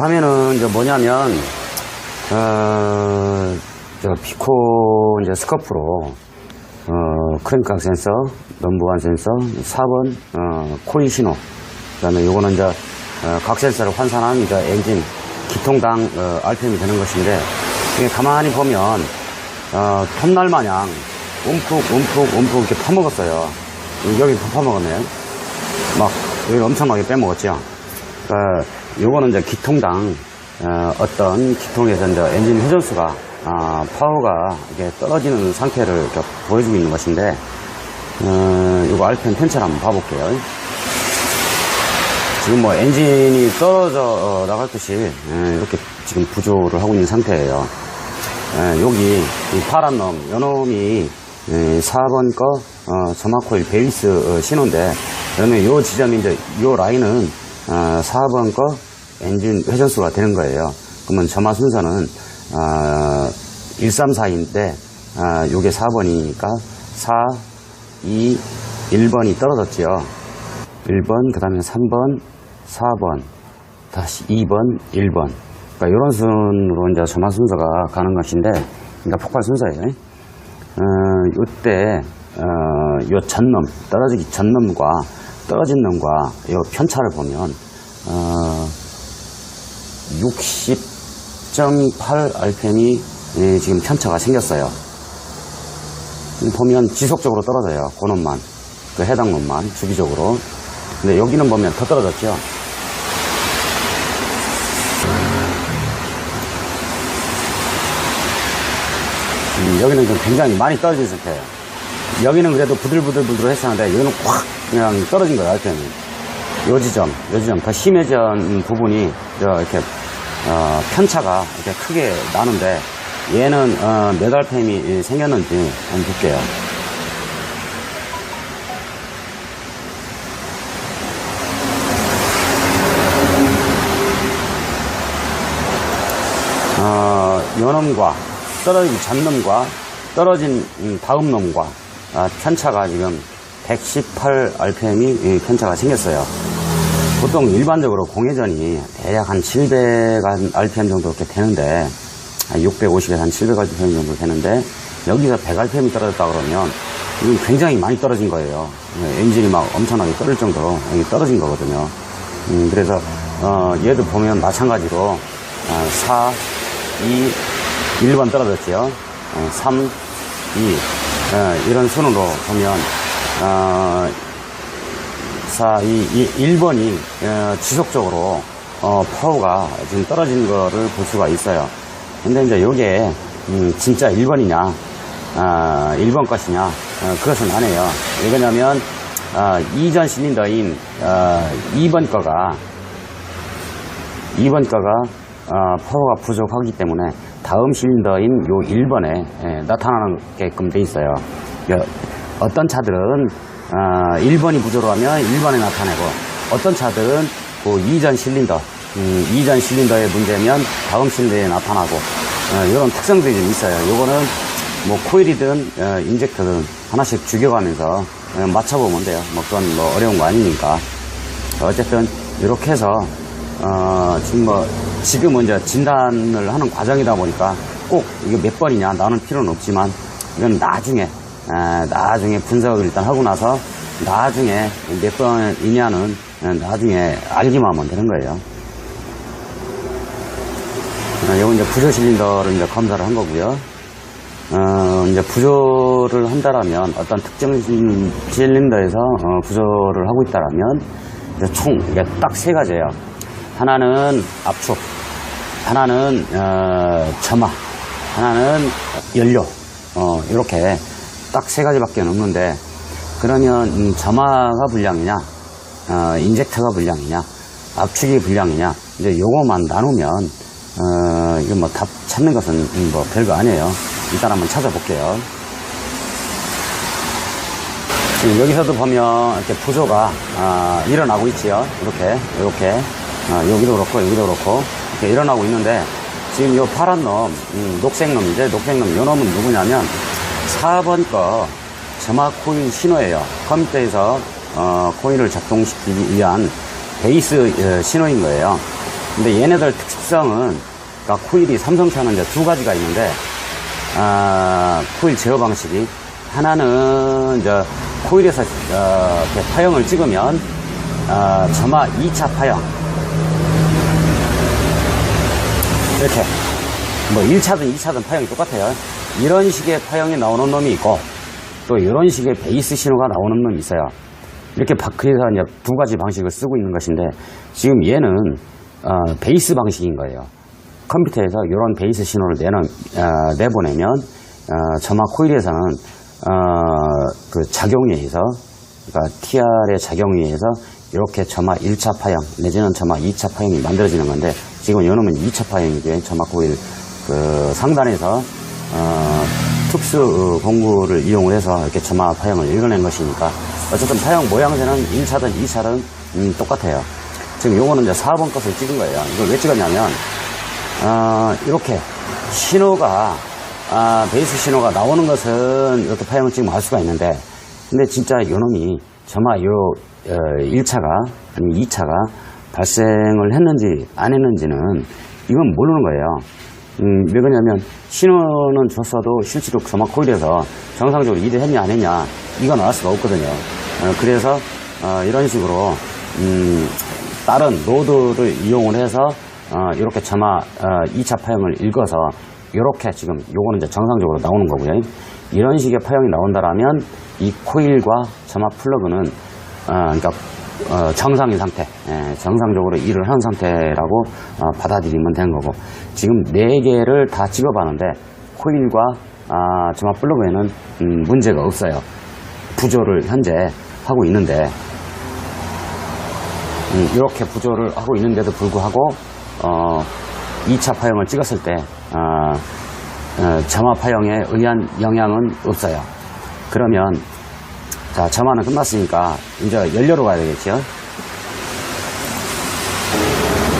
이 화면은 이제 뭐냐면, 어, 저 비코 이제 스커프로, 어, 크랭크각 센서, 넘버원 센서, 4번, 어, 코일 신호. 그 다음에 요거는 이제, 어, 각 센서를 환산한 이제 엔진, 기통당, 어, RPM이 되는 것인데, 이게 가만히 보면, 어, 톱날 마냥 움푹, 움푹, 움푹 이렇게 파먹었어요. 여기 파먹었네요. 막, 여기 엄청나게 빼먹었죠. 어, 요거는 이제 기통당, 어, 어떤 기통에서 이제 엔진 회전수가, 아, 파워가 이렇게 떨어지는 상태를 이렇게 보여주고 있는 것인데, 어, 요거 RPM 편차를 한번 봐볼게요. 지금 뭐 엔진이 떨어져 어, 나갈 듯이 예, 이렇게 지금 부조를 하고 있는 상태예요. 예, 여기 이 파란 놈, 요 놈이 예, 4번 거 어, 점화코일 베이스 어, 신호인데 그러면 요 지점이 이제 요 라인은 어, 4번 거 엔진 회전수가 되는 거예요. 그러면 점화 순서는 어, 134인데 어, 요게 4번이니까 4, 2, 1번이 떨어졌지요. 1번, 그 다음에 3번, 4번, 다시 2번, 1번. 그러니까 이런 순으로 이제 점화 순서가 가는 것인데, 그러니까 폭발 순서예요. 어, 요때, 어, 요 전놈, 떨어지기 전놈과 떨어진 놈과 요 편차를 보면, 어, 60.8 RPM이 예, 지금 편차가 생겼어요. 보면 지속적으로 떨어져요. 그 놈만. 그 해당 놈만 주기적으로. 근데 여기는 보면 더 떨어졌죠. 음, 여기는 좀 굉장히 많이 떨어진 상태예요. 여기는 그래도 부들부들부들 했었는데 여기는 확 그냥 떨어진 거예요. RPM이. 요 지점, 요 지점 더 심해진 부분이 저 이렇게 어, 편차가 이렇게 크게 나는데 얘는 어, 몇 RPM이 생겼는지 한번 볼게요. 어, 요 놈과 떨어진 전 놈과 떨어진 음, 다음 놈과 아, 편차가 지금 118 RPM이 편차가 생겼어요. 보통 일반적으로 공회전이 대략 한 700 RPM 정도 이렇게 되는데 650에서 한 700 RPM 정도 되는데 여기서 100 RPM이 떨어졌다 그러면 이건 굉장히 많이 떨어진 거예요. 예, 엔진이 막 엄청나게 떨어질 정도로 떨어진 거거든요. 음, 그래서 어, 얘도 보면 마찬가지로 어, 4, 2, 1번 떨어졌죠. 어, 3, 2 어, 이런 순으로 보면 어, 4, 2, 1, 1번이 어, 지속적으로 어, 파워가 지금 떨어진 거를 볼 수가 있어요. 근데 이제 이게 음, 진짜 1번이냐 아, 1번 것이냐 어, 그것은 아니에요. 왜냐면 아, 이전 실린더인 어, 2번 거가 2번 거가 어, 파워가 부족하기 때문에 다음 실린더인 요 1번에 예, 나타나게끔 돼 있어요. 여- 어떤 차들은 어, 1번이 부족하면 1번에 나타내고 어떤 차들은 그 이전 실린더 음, 이전 실린더의 문제면 다음 실린더에 나타나고 어, 이런 특성들이 좀 있어요. 요거는 뭐 코일이든 어, 인젝터든 하나씩 죽여가면서 어, 맞춰보면 돼요. 뭐 그건 뭐 어려운 거 아니니까. 어쨌든 이렇게 해서 어, 지금 뭐 지금은 이제 진단을 하는 과정이다 보니까 꼭 이게 몇 번이냐 나는 필요는 없지만 이건 나중에 에, 나중에 분석을 일단 하고 나서 나중에 몇 번이냐는 에, 나중에 알기만 하면 되는 거예요. 어, 이건 이제 부조 실린더를 이제 검사를 한 거고요. 어, 이제 부조를 한다라면 어떤 특정 실- 실린더에서 어, 부조를 하고 있다라면 총 이게 딱 세 가지예요. 하나는 압축, 하나는 어, 점화, 하나는 연료. 어, 이렇게 딱 세 가지밖에 없는데 그러면 음, 점화가 불량이냐, 어, 인젝터가 불량이냐, 압축이 불량이냐 이제 요거만 나누면 어, 이거 뭐 답 찾는 것은 음, 뭐 별거 아니에요. 일단 한번 찾아볼게요. 지금 여기서도 보면 이렇게 부조가 아, 일어나고 있지요. 이렇게 이렇게 아, 여기도 그렇고 여기도 그렇고 이렇게 일어나고 있는데 지금 요 파란 놈, 음, 녹색 놈인데 녹색 놈, 요 놈은 누구냐면 4번 거 점화 코일 신호예요. 컴퓨터에서 어, 코일을 작동시키기 위한 베이스 어, 신호인 거예요. 근데 얘네들 특성은 그러니까 코일이 삼성차는 이제 두 가지가 있는데 아, 코일 제어 방식이 하나는 이제 코일에서 어, 파형을 찍으면 아, 점화 2차 파형 이렇게 뭐 1차든 2차든 파형이 똑같아요. 이런 식의 파형이 나오는 놈이 있고 또 이런 식의 베이스 신호가 나오는 놈이 있어요. 이렇게 바- 그래서 이제 두 가지 방식을 쓰고 있는 것인데 지금 얘는 어, 베이스 방식인 거예요. 컴퓨터에서 이런 베이스 신호를 내는, 어, 내보내면 어, 점화 코일에서는 어, 그 작용에 의해서 그러니까 TR의 작용에 의해서 이렇게 점화 1차 파형 내지는 점화 2차 파형이 만들어지는 건데 지금 이놈은 2차 파형이고요. 점화 코일 그 상단에서 어, 특수 어, 공구를 이용을 해서 이렇게 점화 파형을 읽어낸 것이니까 어쨌든 파형 모양새는 1차든 2차든 음, 똑같아요. 지금 요거는 이제 4번 것을 찍은 거예요. 이걸 왜 찍었냐면 어, 이렇게 신호가 아, 베이스 신호가 나오는 것은 이렇게 파형을 찍으면 알 수가 있는데 근데 진짜 요놈이 점화 요 어, 1차가 아니면 2차가 발생을 했는지 안 했는지는 이건 모르는 거예요. 음, 왜 그러냐면 신호는 줬어도 실제로 점화 코일에서 정상적으로 일을 했냐 안 했냐 이건 알 수가 없거든요. 어, 그래서 어, 이런 식으로 음, 다른 노드를 이용을 해서 어, 이렇게 점화 어, 2차 파형을 읽어서 이렇게 지금 요거는 이제 정상적으로 나오는 거고요. 이런 식의 파형이 나온다라면 이 코일과 점화 플러그는 어, 그러니까 어, 정상인 상태, 예, 정상적으로 일을 하는 상태라고 어, 받아들이면 되는 거고 지금 네 개를 다 찍어봤는데 코일과 아, 점화 플러그에는 음, 문제가 없어요. 부조를 현재 하고 있는데 음, 이렇게 부조를 하고 있는데도 불구하고 어, 2차 파형을 찍었을 때 어, 어, 점화 파형에 의한 영향은 없어요. 그러면 자 점화는 끝났으니까 이제 연료로 가야 되겠죠.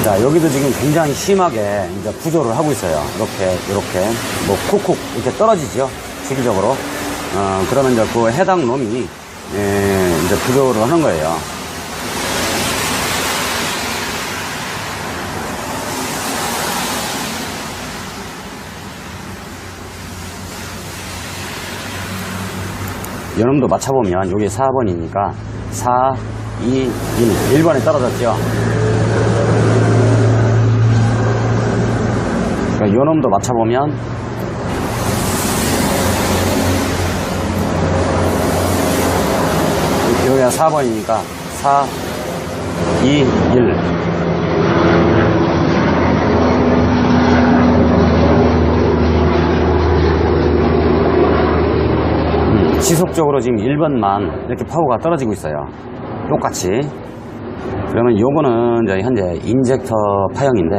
자 여기도 지금 굉장히 심하게 이제 부조를 하고 있어요. 이렇게 이렇게 뭐 쿡쿡 이렇게 떨어지죠. 주기적으로. 어, 그러면 이제 그 해당 놈이 예, 이제 부조를 하는 거예요. 요놈도 맞춰보면 여기 4번이니까 4, 2, 1. 1번에 떨어졌죠. 그러니까 요놈도 맞춰보면 여기가 4번이니까 4, 2, 1. 지속적으로 지금 1번만 이렇게 파워가 떨어지고 있어요. 똑같이. 그러면 요거는 이제 현재 인젝터 파형인데,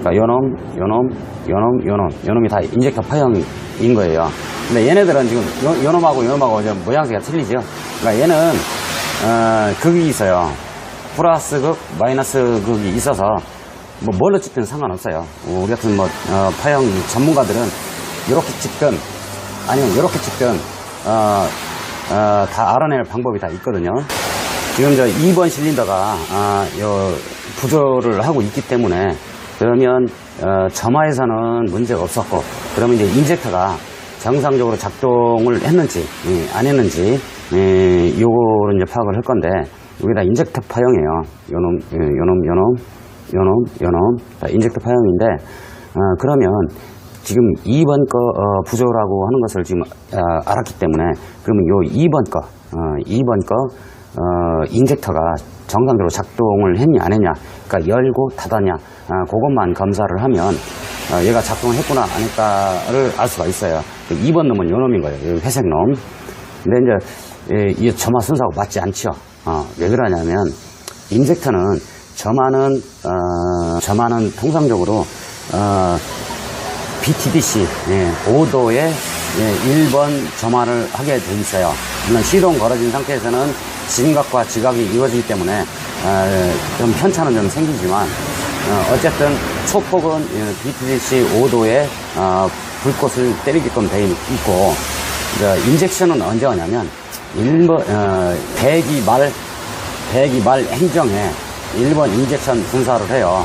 그러니까 요놈, 요놈, 요놈, 요놈, 요놈이 다 인젝터 파형인 거예요. 근데 얘네들은 지금 요, 요놈하고 요놈하고 모양새가 틀리죠. 그러니까 얘는, 어, 극이 있어요. 플러스 극, 마이너스 극이 있어서, 뭐 뭘로 찍든 상관없어요. 우리 같은 뭐, 어, 파형 전문가들은 이렇게 찍든, 아니면 이렇게 찍든, 어, 어, 다 알아낼 방법이 다 있거든요. 지금 저 2번 실린더가 아, 요 부조를 하고 있기 때문에 그러면 어, 점화에서는 문제가 없었고 그러면 이제 인젝터가 정상적으로 작동을 했는지 예, 안 했는지 예, 요거를 이제 파악을 할 건데 여기다 인젝터 파형이에요. 요놈 예, 요놈 요놈 요놈 요놈 다 인젝터 파형인데 어, 그러면 지금 2번 거 어, 부조라고 하는 것을 지금 어, 알았기 때문에 그러면 요 2번 거 어, 2번 거 어, 인젝터가 정상적으로 작동을 했냐 안 했냐 그러니까 열고 닫았냐 아, 그것만 검사를 하면 어, 얘가 작동을 했구나 안 했다를 알 수가 있어요. 2번 놈은 요 놈인 거예요. 요 회색 놈. 근데 이제 예, 이 점화 순서하고 맞지 않죠. 어, 왜 그러냐면 인젝터는 점화는 어, 점화는 통상적으로 어, BTDC 예, 5도에 1번 점화를 하게 돼 있어요. 물론 시동 걸어진 상태에서는 진각과 지각이 이루어지기 때문에 어, 좀 편차는 좀 생기지만 어, 쨌든 촉폭은 예, BTDC 5도에 어, 불꽃을 때리게끔 되어 있고 인젝션은 언제 하냐면 1번 어, 대기 말 대기 말 행정에 1번 인젝션 분사를 해요.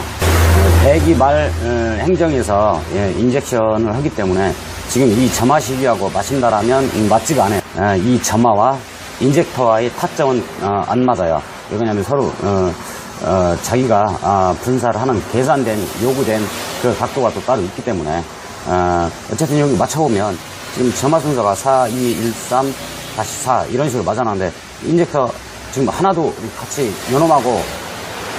대기 말 어, 행정에서 예, 인젝션을 하기 때문에 지금 이 점화 시기하고 맞춘다라면 음, 맞지가 않아요. 예, 이 점화와 인젝터와의 타점은 어, 안 맞아요. 왜 그러냐면 서로 어, 어, 자기가 아, 분사를 하는 계산된 요구된 그 각도가 또 따로 있기 때문에 어, 어쨌든 여기 맞춰보면 지금 점화 순서가 4, 2, 1, 3, 다시 4 이런 식으로 맞아놨는데 인젝터 지금 하나도 같이 요놈하고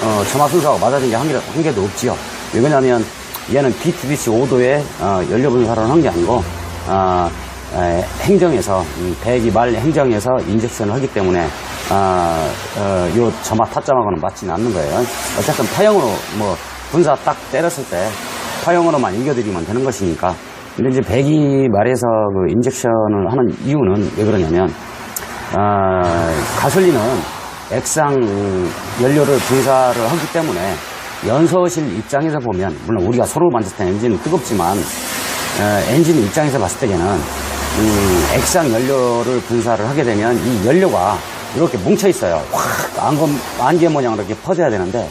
어, 점화 순서가 맞아진 게 한 개도, 한 개도 없지요. 왜 그러냐면 얘는 BTDC 5도에 어, 연료 분사를 한 게 아니고 어, 에, 행정에서 음, 배기 말 행정에서 인젝션을 하기 때문에 아, 어, 요 점화 타점하고는 맞지는 않는 거예요. 어쨌든 파형으로 뭐 분사 딱 때렸을 때 파형으로만 이겨드리면 되는 것이니까. 근데 이제 배기 말에서 그 인젝션을 하는 이유는 왜 그러냐면 아, 가솔린은 액상 연료를 분사를 하기 때문에 연소실 입장에서 보면 물론 우리가 손으로 만졌을 때 엔진은 뜨겁지만 어, 엔진 입장에서 봤을 때에는 음, 액상 연료를 분사를 하게 되면 이 연료가 이렇게 뭉쳐 있어요. 확 안개 모양으로 이렇게 퍼져야 되는데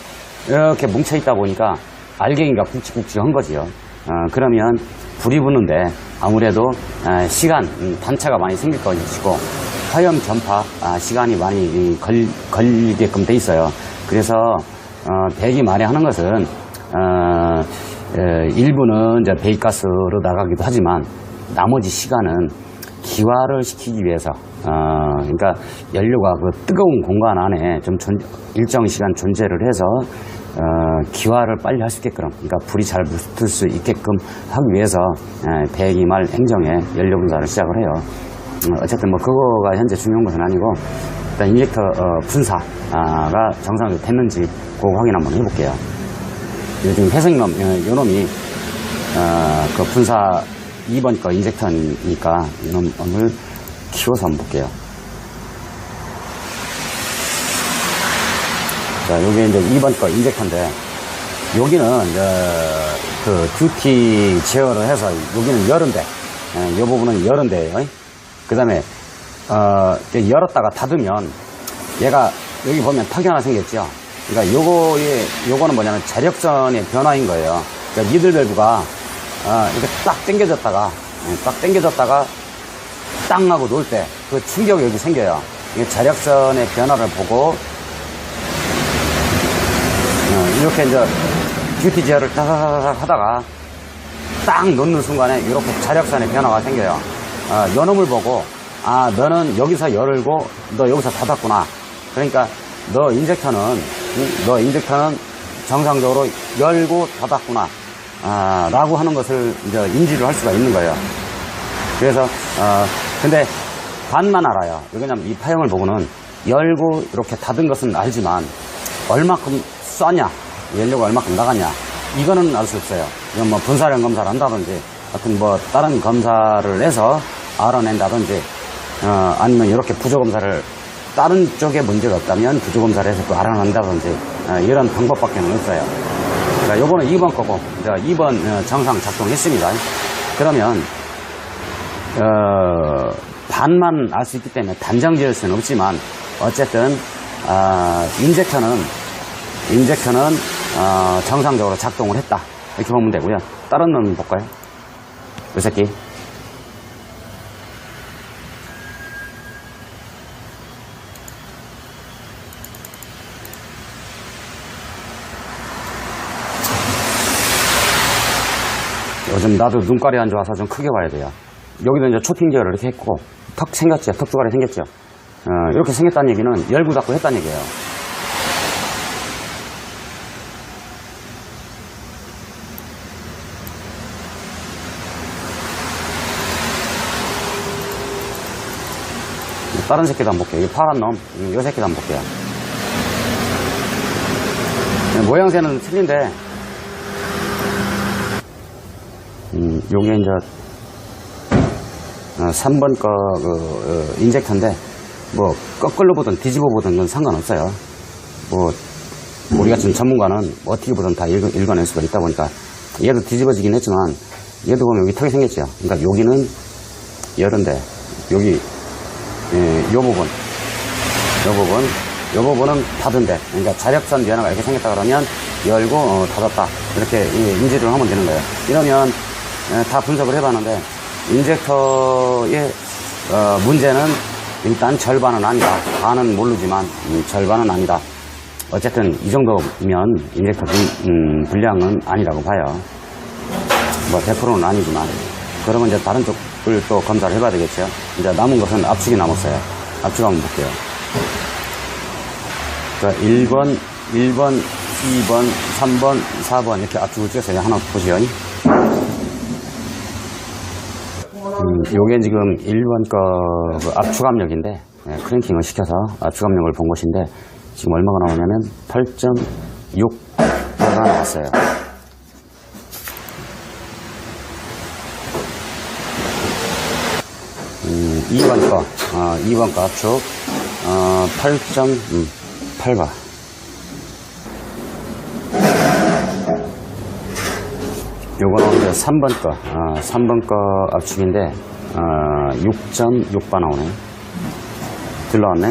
이렇게 뭉쳐 있다 보니까 알갱이가 굵직굵직한 거지요. 어, 그러면 불이 붙는데 아무래도 어, 시간 음, 단차가 많이 생길 것이고 화염 전파 아, 시간이 많이 이, 걸, 걸리게끔 돼 있어요. 그래서 어, 배기 말에 하는 것은 어, 에, 일부는 이제 배기가스로 나가기도 하지만 나머지 시간은 기화를 시키기 위해서 어, 그러니까 연료가 그 뜨거운 공간 안에 좀 존- 일정 시간 존재를 해서 어, 기화를 빨리 할 수 있게끔 그러니까 불이 잘 붙을 수 있게끔 하기 위해서 에, 배기말 행정에 연료 분사를 시작을 해요. 어, 어쨌든 뭐 그거가 현재 중요한 것은 아니고 일단 인젝터 어, 분사가 정상적으로 됐는지 그거 확인 한번 해볼게요. 요즘 회색놈 어, 요놈이 어, 그 분사 2번 거 인젝터니까 이놈을 키워서 한번 볼게요. 자, 요게 이제 2번 거 인젝터인데 여기는 이제 그 듀티 제어를 해서 여기는 열은데 예, 요 부분은 열은데요. 그 다음에 어, 열었다가 닫으면 얘가 여기 보면 턱이 하나 생겼죠. 그러니까 요거의 요거는 뭐냐면 자력선의 변화인 거예요. 그러니까 니들 밸브가 어, 이렇게 딱 당겨졌다가 예, 딱 당겨졌다가 땅 하고 놓을 때 그 충격이 여기 생겨요. 이게 자력선의 변화를 보고 어, 이렇게 이제 듀티 제어를 타사사삭 하다가 딱 놓는 순간에 이렇게 자력선의 변화가 생겨요. 어, 요놈을 보고 아 너는 여기서 열고 너 여기서 닫았구나. 그러니까 너 인젝터는 응? 너 인젝터는 정상적으로 열고 닫았구나. 아, 라고 하는 것을 이제 인지를 할 수가 있는 거예요. 그래서 어 근데 반만 알아요. 왜냐면 이 파형을 보고는 열고 이렇게 닫은 것은 알지만 얼마큼 쐈냐, 연료가 얼마큼 나갔냐 이거는 알 수 없어요. 이건 뭐 분사량 검사를 한다든지 하여튼 뭐 다른 검사를 해서 알아낸다든지 어, 아니면 이렇게 부조 검사를 다른 쪽에 문제가 없다면 부조 검사를 해서 또 알아낸다든지 어, 이런 방법밖에 없어요. 그러니까 요거는 2번 거고 이제 2번 어, 정상 작동했습니다. 그러면 어, 반만 알 수 있기 때문에 단정 지을 수는 없지만 어쨌든 어, 인젝터는 인젝터는 어, 정상적으로 작동을 했다 이렇게 보면 되고요. 다른 놈 볼까요? 이 새끼 요즘 나도 눈깔이 안 좋아서 좀 크게 봐야 돼요. 여기도 이제 초핑 제어를 이렇게 했고, 턱 생겼죠? 턱 두가리 생겼죠? 어, 이렇게 생겼다는 얘기는 열고 닫고 했다는 얘기예요. 다른 새끼도 한번 볼게요. 이 파란 놈, 음, 이 새끼도 한번 볼게요. 네, 모양새는 틀린데, 음, 요게 이제, 어, 3번 거, 그, 어, 인젝터인데, 뭐, 거꾸로 보든 뒤집어 보든 건 상관없어요. 뭐, 우리 같은 전문가는 어떻게 보든 다 읽어, 읽어낼 수가 있다 보니까, 얘도 뒤집어지긴 했지만, 얘도 보면 여기 턱이 생겼죠. 그러니까 여기는 열은데, 여기, 예, 요 부분, 요 부분, 요 부분은 닫은데, 그러니까 자력선 변화가 이렇게 생겼다 그러면 열고 어, 닫았다 이렇게 이 인지를 하면 되는 거예요. 이러면 에, 다 분석을 해봤는데 인젝터의 어, 문제는 일단 절반은 아니다. 반은 모르지만 음, 절반은 아니다. 어쨌든 이 정도면 인젝터 분, 음, 불량은 아니라고 봐요. 뭐 100%는 아니지만 그러면 이제 다른 쪽을 또 검사를 해봐야 되겠죠. 이제 남은 것은 압축이 남았어요. 압축 한번 볼게요. 자, 1번, 1번, 2번, 3번, 4번 이렇게 압축을 찍었어요. 하나 보시요. 음, 요게 지금 1번 거그 압축 압력인데 예, 크랭킹을 시켜서 압축 압력을 본 것인데 지금 얼마가 나오냐면 8.6가 나왔어요. 음, 2번 거, 어, 2번 거 압축, 어, 8.8바. 요거는 3번 거, 어, 3번 거 압축인데, 어, 6.6바 나오네. 들러왔네.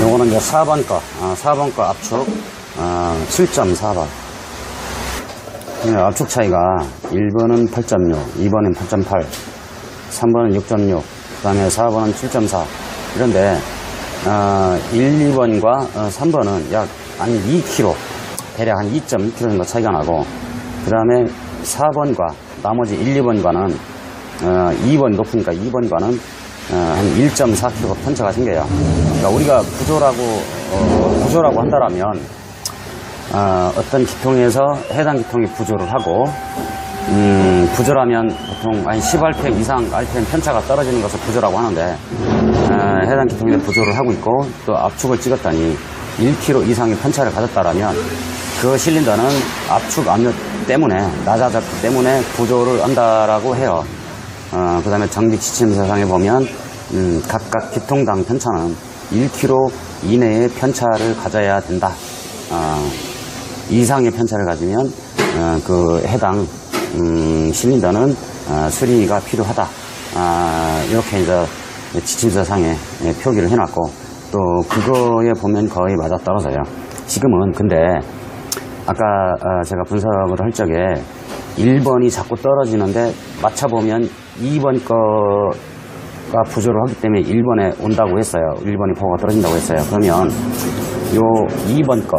요거는 이제 4번 거, 어, 4번 거 압축, 어, 7.4바. 네, 압축 차이가 1번은 8.6, 2번은 8.8, 3번은 6.6, 그 다음에 4번은 7.4. 이런데, 어, 1, 2번과 어, 3번은 약 한 2kg, 대략 한 2.2kg 정도 차이가 나고, 그 다음에 4번과 나머지 1, 2번과는, 어, 2번 높으니까 2번과는 어, 한 1.4kg 편차가 생겨요. 그러니까 우리가 구조라고, 어, 구조라고 한다라면, 어, 떤 기통에서 해당 기통이 부조를 하고, 음, 부조라면 보통 한 10rpm 이상 rpm 편차가 떨어지는 것을 부조라고 하는데, 어, 해당 기통에 부조를 하고 있고, 또 압축을 찍었더니 1kg 이상의 편차를 가졌다라면, 그 실린더는 압축 압력 때문에, 낮아졌기 때문에 부조를 한다라고 해요. 어, 그 다음에 정비 지침서상에 보면, 음, 각각 기통당 편차는 1kg 이내의 편차를 가져야 된다. 어, 이상의 편차를 가지면 어, 그 해당 음, 실린더는 어, 수리가 필요하다. 아, 이렇게 이제 지침서상에 예, 표기를 해놨고 또 그거에 보면 거의 맞아 떨어져요. 지금은 근데 아까 어, 제가 분석을 할 적에 1번이 자꾸 떨어지는데 맞춰보면 2번 거가 부조를 하기 때문에 1번에 온다고 했어요. 1번이 포가 떨어진다고 했어요. 그러면 요 2번 거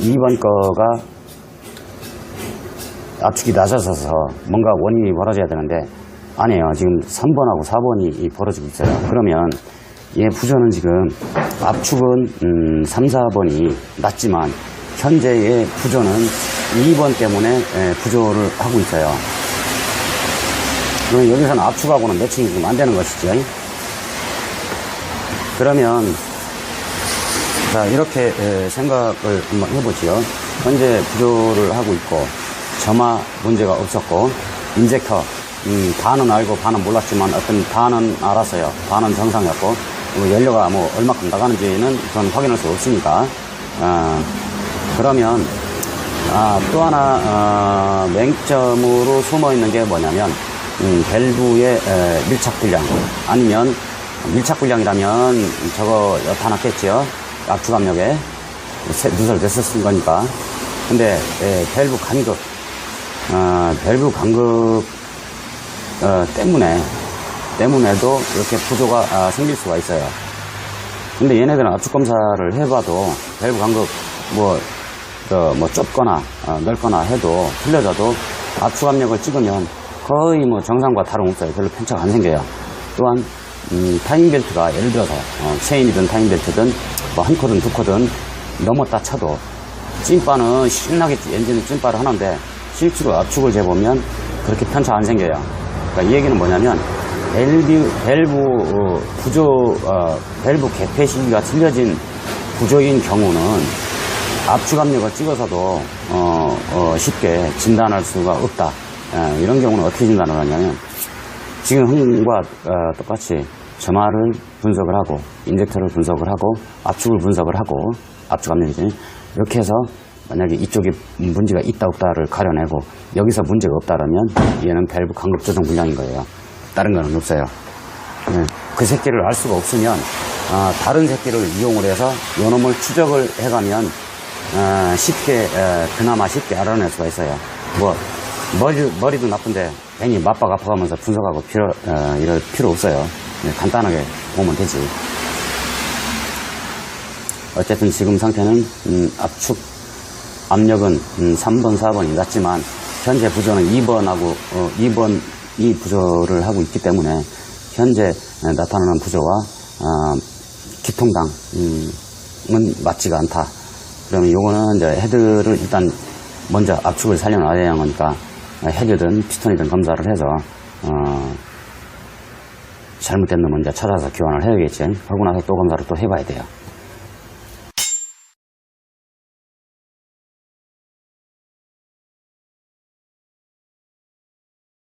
2번 거가 압축이 낮아져서 뭔가 원인이 벌어져야 되는데 아니에요. 지금 3번하고 4번이 벌어지고 있어요. 그러면 얘 부조는 지금 압축은 음, 3, 4번이 낮지만 현재의 부조는 2번 때문에 예, 부조를 하고 있어요. 그러면 여기서는 압축하고는 매칭이 지금 안 되는 것이죠. 그러면 자, 이렇게 에, 생각을 한번 해보지요. 현재 부조를 하고 있고, 점화 문제가 없었고, 인젝터, 음, 반은 알고 반은 몰랐지만 어떤 반은 알았어요. 반은 정상이었고, 뭐 연료가 뭐 얼마큼 나가는지는 전 확인할 수 없으니까. 아, 그러면, 아, 또 하나, 어, 맹점으로 숨어 있는 게 뭐냐면, 음, 밸브의 에, 밀착 불량. 아니면, 밀착 불량이라면 저거 나타났겠죠. 압축 압력에 세- 누설 됐었을 거니까. 근데 예, 밸브 간극, 어, 밸브 간극 어, 때문에 때문에도 이렇게 부조가 아, 생길 수가 있어요. 근데 얘네들은 압축 검사를 해봐도 밸브 간극 뭐, 저, 뭐 좁거나 어, 넓거나 해도 틀려져도 압축 압력을 찍으면 거의 뭐 정상과 다름없어요. 별로 편차가 안 생겨요. 또한 음, 타이밍 벨트가 예를 들어서 어, 체인이든 타이밍 벨트든 뭐 한 코든 두 코든 넘었다 쳐도 찐바는 신나게 엔진을 찐바를 하는데 실제로 압축을 재보면 그렇게 편차 안 생겨요. 그러니까 이 얘기는 뭐냐면 밸브, 밸브 어, 구조 어, 밸브 개폐 시기가 틀려진 구조인 경우는 압축 압력을 찍어서도 어, 어, 쉽게 진단할 수가 없다. 예, 이런 경우는 어떻게 진단을 하냐면 지금 흥과 어, 똑같이 점화를 분석을 하고 인젝터를 분석을 하고 압축을 분석을 하고 압축 압력이지 이렇게 해서 만약에 이쪽에 문제가 있다 없다를 가려내고 여기서 문제가 없다라면 얘는 밸브 간극 조정 불량인 거예요. 다른 거는 없어요. 예, 그 새끼를 알 수가 없으면 아, 다른 새끼를 이용을 해서 요놈을 추적을 해가면 아, 쉽게 에, 그나마 쉽게 알아낼 수가 있어요. 뭐 머리, 머리도 나쁜데 괜히 맞박 아파가면서 분석하고 필요 어, 이럴 필요 없어요. 예, 간단하게 보면 되지. 어쨌든 지금 상태는 음, 압축 압력은 음, 3번, 4번이 낮지만 현재 부조는 2번하고 2번 이 부조를 하고 있기 때문에 현재 에, 나타나는 부조와 아, 기통당은 맞지가 않다. 그러면 요거는 이제 헤드를 일단 먼저 압축을 살려놔야 하는 거니까 헤드든 피스톤이든 검사를 해서 어, 잘못된 놈은 이제 찾아서 교환을 해야겠지. 하고 나서 또 검사를 또 해봐야 돼요.